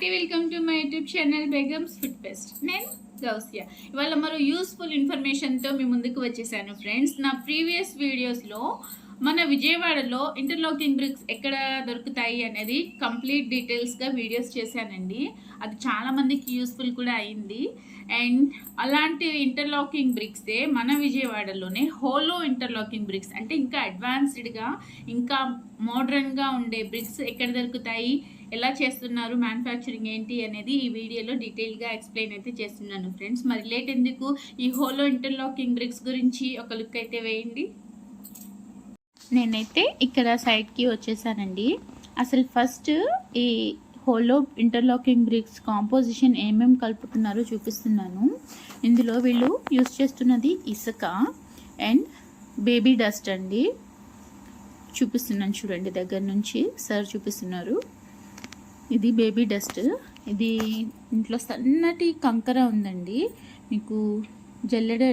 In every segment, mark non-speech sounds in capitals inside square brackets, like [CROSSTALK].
Hearty welcome to my YouTube channel Begums food best. నేను గౌసియా. ఇవాళ మరో యూస్ఫుల్ ఇన్ఫర్మేషన్తో మీ ముందుకు వచ్చేసాను ఫ్రెండ్స్. నా ప్రీవియస్ వీడియోస్లో మన విజయవాడలో ఇంటర్లాకింగ్ బ్రిక్స్ ఎక్కడ దొరుకుతాయి అనేది కంప్లీట్ డీటెయిల్స్గా వీడియోస్ చేశానండి. అది చాలామందికి యూస్ఫుల్ కూడా అయింది. అండ్ అలాంటి ఇంటర్లాకింగ్ బ్రిక్సే మన విజయవాడలోనే హోలో ఇంటర్లాకింగ్ బ్రిక్స్. అంటే ఇంకా అడ్వాన్స్డ్గా ఇంకా మోడ్రన్గా ఉండే బ్రిక్స్ ఎక్కడ దొరుకుతాయి? ఎలా చేస్తున్నారు మ్యానుఫ్యాక్చరింగ్ ఏంటి అనేది ఈ వీడియోలో డీటెయిల్గా ఎక్స్ప్లెయిన్ అయితే చేస్తున్నాను ఫ్రెండ్స్ మరి లేట్ ఎందుకు? ఈ హోలో ఇంటర్లాకింగ్ బ్రిక్స్ గురించి ఒక లుక్ అయితే వేయండి. నేనైతే ఇక్కడ సైడ్కి వచ్చేసానండి. అసలు ఫస్ట్ ఈ హోలో ఇంటర్లాకింగ్ బ్రిక్స్ కాంపోజిషన్ ఏమేమి కలుపుతున్నారో చూపిస్తున్నాను. ఇందులో వీళ్ళు యూస్ చేస్తున్నది ఇసుక అండ్ బేబీ డస్ట్ అండి. చూపిస్తున్నాను చూడండి దగ్గర నుంచి సార్ చూపిస్తున్నారు. ఇది బేబీ డస్ట్. ఇది ఇంట్లో సన్నటి కంకర ఉందండి. మీకు జల్లెడ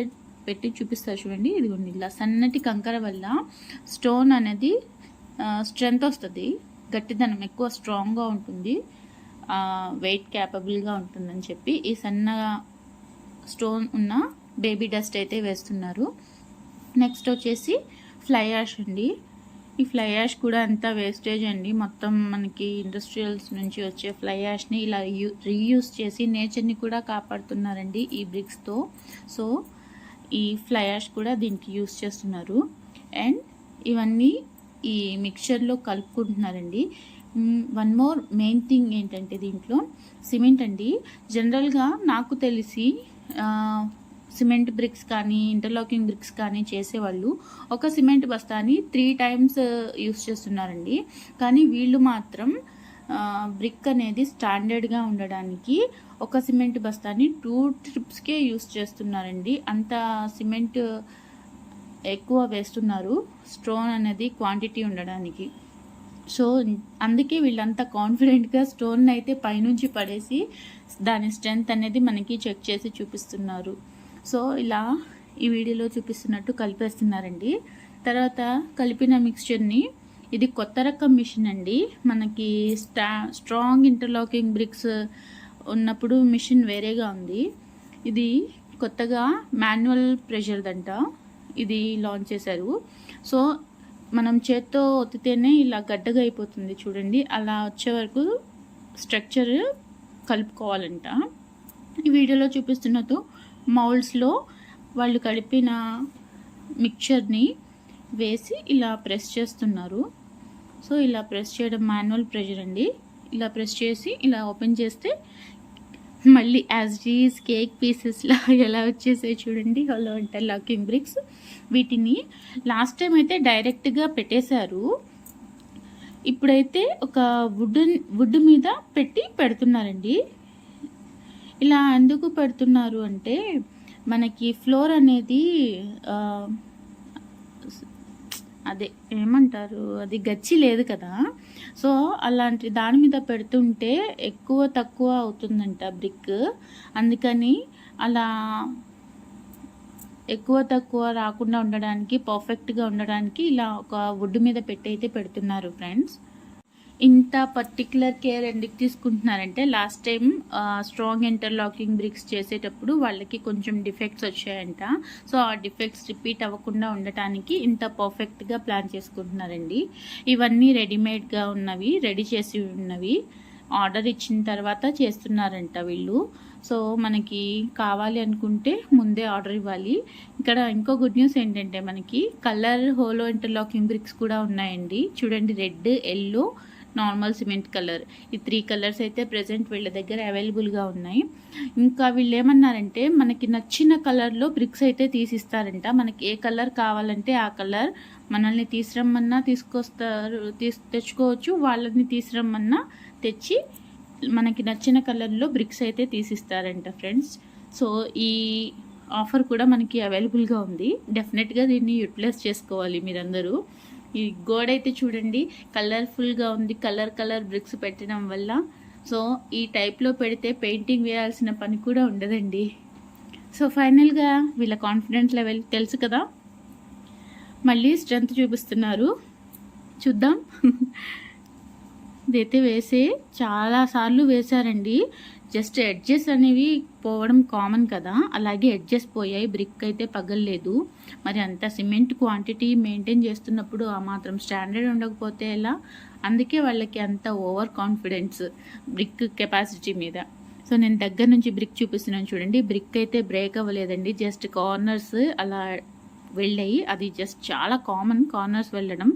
పెట్టి చూపిస్తారు చూడండి. ఇదిగోండి ఇలా సన్నటి కంకర వల్ల స్టోన్ అనేది స్ట్రెంగ్త్ వస్తుంది. గట్టిదనం ఎక్కువ స్ట్రాంగ్గా ఉంటుంది. వెయిట్ క్యాపబుల్గా ఉంటుందని చెప్పి ఈ సన్న స్టోన్ ఉన్న బేబీ డస్ట్ అయితే వేస్తున్నారు. నెక్స్ట్ వచ్చేసి ఫ్లై యాష్ అండి. ఈ ఫ్లై యాష్ కూడా అంతా వేస్టేజ్ అండి. మొత్తం మనకి ఇండస్ట్రియల్స్ నుంచి వచ్చే ఫ్లై యాష్ని ఇలా యూ రీయూస్ చేసి నేచర్ని కూడా కాపాడుతున్నారండి ఈ బ్రిక్స్తో సో ఈ ఫ్లై యాష్ కూడా దీనికి యూస్ చేస్తున్నారు. అండ్ ఇవన్నీ ఈ మిక్చర్లో కలుపుకుంటున్నారండి. వన్ మోర్ మెయిన్ థింగ్ ఏంటంటే దీంట్లో సిమెంట్ అండి. జనరల్గా నాకు తెలిసి సిమెంట్ బ్రిక్స్ కానీ ఇంటర్లాకింగ్ బ్రిక్స్ కానీ చేసేవాళ్ళు. ఒక సిమెంట్ బస్తాని త్రీ టైమ్స్ యూస్ చేస్తున్నారండి. కానీ వీళ్ళు మాత్రం బ్రిక్ అనేది స్టాండర్డ్గా ఉండడానికి ఒక సిమెంట్ బస్తాని టూ ట్రిప్స్కే యూస్ చేస్తున్నారండి. అంత సిమెంట్ ఎక్కువ వేస్తున్నారు. స్టోన్ అనేది క్వాంటిటీ ఉండడానికి. సో అందుకే వీళ్ళంతా కాన్ఫిడెంట్గా స్టోన్ అయితే పైనుంచి పడేసి దాని స్ట్రెంగ్త్ అనేది మనకి చెక్ చేసి చూపిస్తున్నారు. సో ఇలా ఈ వీడియోలో చూపిస్తున్నట్టు కలిపేస్తున్నారండి. తర్వాత కలిపిన మిక్స్చర్ని ఇది కొత్త రకం మిషన్ అండి. మనకి స్టా స్ట్రాంగ్ ఇంటర్లాకింగ్ బ్రిక్స్ ఉన్నప్పుడు మిషన్ వేరేగా ఉంది. ఇది కొత్తగా మాన్యువల్ ప్రెషర్దంట. ఇది లాంచ్ చేశారు. సో మనం చేత్తో ఒత్తితేనే ఇలా గడ్డగా అయిపోతుంది చూడండి. అలా వచ్చే వరకు స్ట్రక్చర్ కలుపుకోవాలంట. ఈ వీడియోలో చూపిస్తున్నట్టు మౌల్డ్స్లో వాళ్ళు కలిపిన మిక్చర్ని వేసి ఇలా ప్రెస్ చేస్తున్నారు. సో ఇలా ప్రెస్ చేయడం మాన్యువల్ ప్రెషర్ అండి. ఇలా ప్రెస్ చేసి ఇలా ఓపెన్ చేస్తే మళ్ళీ యాజ్ డీస్ కేక్ పీసెస్లా ఎలా వచ్చేసాయి చూడండి. హలో అంటే లాకింగ్ బ్రిక్స్. వీటిని లాస్ట్ టైం అయితే డైరెక్ట్గా పెట్టేశారు. ఇప్పుడైతే ఒక వుడ్ వుడ్ మీద పెట్టి పెడుతున్నారండి. ఇలా ఎందుకు పెడుతున్నారు అంటే మనకి ఫ్లోర్ అనేది అదే ఏమంటారు అది గచ్చి లేదు కదా. సో అలాంటి దాని మీద పెడుతుంటే ఎక్కువ తక్కువ అవుతుందంట బ్రిక్. అందుకని అలా ఎక్కువ తక్కువ రాకుండా ఉండడానికి పర్ఫెక్ట్గా ఉండడానికి ఇలా ఒక వుడ్ మీద పెట్టి అయితే పెడుతున్నారు ఫ్రెండ్స్. ఇంత పర్టికులర్ కేర్ ఎందుకు తీసుకుంటున్నారంటే last time strong interlocking bricks చేసేటప్పుడు వాళ్ళకి కొంచెం డిఫెక్ట్స్ వచ్చాయంట. సో ఆ డిఫెక్ట్స్ రిపీట్ అవ్వకుండా ఉండటానికి ఇంత పర్ఫెక్ట్గా ప్లాన్ చేసుకుంటున్నారండి. ఇవన్నీ రెడీమేడ్గా ఉన్నవి రెడీ చేసి ఉన్నవి. ఆర్డర్ ఇచ్చిన తర్వాత చేస్తున్నారంట వీళ్ళు. సో మనకి కావాలి అనుకుంటే ముందే ఆర్డర్ ఇవ్వాలి. ఇక్కడ ఇంకో గుడ్ న్యూస్ ఏంటంటే మనకి కలర్ హోలో ఇంటర్లాకింగ్ బ్రిక్స్ కూడా ఉన్నాయండి. చూడండి red yellow normal cement colour. ఈ త్రీ కలర్స్ అయితే ప్రజెంట్ వీళ్ళ దగ్గర అవైలబుల్గా ఉన్నాయి. ఇంకా వీళ్ళు ఏమన్నారంటే మనకి నచ్చిన కలర్లో బ్రిక్స్ అయితే తీసిస్తారంట. మనకి ఏ కలర్ కావాలంటే ఆ కలర్ మనల్ని తీసురమ్మన్నా తీసుకొస్తారు తీసు తెచ్చుకోవచ్చు. వాళ్ళని తీసురమ్మన్నా తెచ్చి మనకి నచ్చిన కలర్లో బ్రిక్స్ అయితే తీసిస్తారంట ఫ్రెండ్స్. సో ఈ ఆఫర్ కూడా మనకి అవైలబుల్గా ఉంది. డెఫినెట్గా దీన్ని యూటిలైజ్ చేసుకోవాలి మీరందరూ. ఈ గోడ అయితే చూడండి కలర్ఫుల్గా ఉంది. కలర్ కలర్ బ్రిక్స్ పెట్టడం వల్ల. సో ఈ టైప్లో పెడితే పెయింటింగ్ వేయాల్సిన పని కూడా ఉండదండి. సో ఫైనల్గా వీళ్ళ కాన్ఫిడెంట్ లెవెల్ తెలుసు కదా? మళ్ళీ స్ట్రెంత్ చూపిస్తున్నారు. చూద్దాం. [LAUGHS] ఇదైతే వేసే చాలా సార్లు వేశారండి. జస్ట్ ఎడ్జెస్ అనేవి పోవడం కామన్ కదా. అలాగే ఎడ్జెస్ పోయాయి. బ్రిక్ అయితే పగలలేదు. మరి అంత సిమెంట్ క్వాంటిటీ మెయింటైన్ చేస్తున్నప్పుడు ఆ మాత్రం స్టాండర్డ్ ఉండకపోతే ఎలా? అందుకే వాళ్ళకి అంత ఓవర్ కాన్ఫిడెన్స్ బ్రిక్ కెపాసిటీ మీద. సో నేను దగ్గర నుంచి బ్రిక్ చూపిస్తున్నాను చూడండి. బ్రిక్ అయితే బ్రేక్ అవ్వలేదండి. జస్ట్ కార్నర్స్ అలా వెళ్ళాయి. అది జస్ట్ చాలా కామన్ కార్నర్స్ వెళ్ళడం.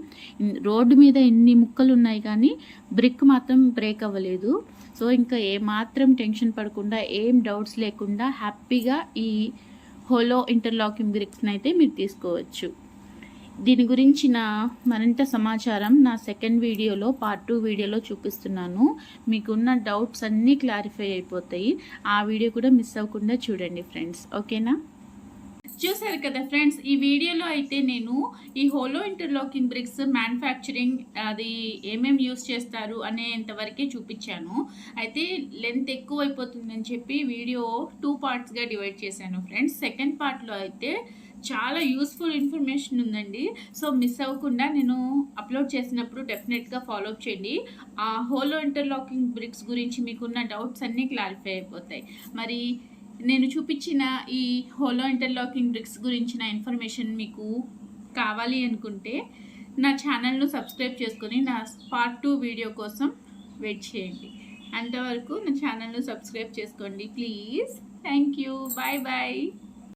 రోడ్డు మీద ఎన్ని ముక్కలు ఉన్నాయి కానీ బ్రిక్ మాత్రం బ్రేక్ అవ్వలేదు. సో ఇంకా ఏ మాత్రం టెన్షన్ పడకుండా ఏం డౌట్స్ లేకుండా హ్యాపీగా ఈ హోలో ఇంటర్లాకింగ్ బ్రిక్స్ని అయితే మీరు తీసుకోవచ్చు. దీని గురించిన మరింత సమాచారం నా సెకండ్ వీడియోలో పార్ట్ టూ వీడియోలో చూపిస్తున్నాను. మీకున్న డౌట్స్ అన్నీ క్లారిఫై అయిపోతాయి. ఆ వీడియో కూడా మిస్ అవ్వకుండా చూడండి ఫ్రెండ్స్ ఓకేనా చూసారు కదా ఫ్రెండ్స్ ఈ వీడియోలో అయితే నేను ఈ హోలో ఇంటర్లాకింగ్ బ్రిక్స్ మ్యానుఫ్యాక్చరింగ్ అది ఏమేమి యూస్ చేస్తారు అనేంతవరకే చూపించాను. అయితే లెంత్ ఎక్కువ అయిపోతుందని చెప్పి వీడియో టూ పార్ట్స్గా డివైడ్ చేశాను ఫ్రెండ్స్. సెకండ్ పార్ట్లో అయితే చాలా యూస్ఫుల్ ఇన్ఫర్మేషన్ ఉందండి. సో మిస్ అవ్వకుండా నేను అప్లోడ్ చేసినప్పుడు డెఫినెట్గా ఫాలో అప్ చేయండి. ఆ హోలో ఇంటర్లాకింగ్ బ్రిక్స్ గురించి మీకున్న డౌట్స్ అన్నీ క్లారిఫై అయిపోతాయి. మరి నేను చూపించిన ఈ హోలో ఇంటర్లాకింగ్ బ్రిక్స్ గురించిన ఇన్ఫర్మేషన్ మీకు కావాలి అనుకుంటే నా ఛానల్ను సబ్స్క్రైబ్ చేసుకొని నా పార్ట్ టూ వీడియో కోసం వెయిట్ చేయండి. అంతవరకు నా ఛానల్ను సబ్స్క్రైబ్ చేసుకోండి please. Thank you. Bye bye.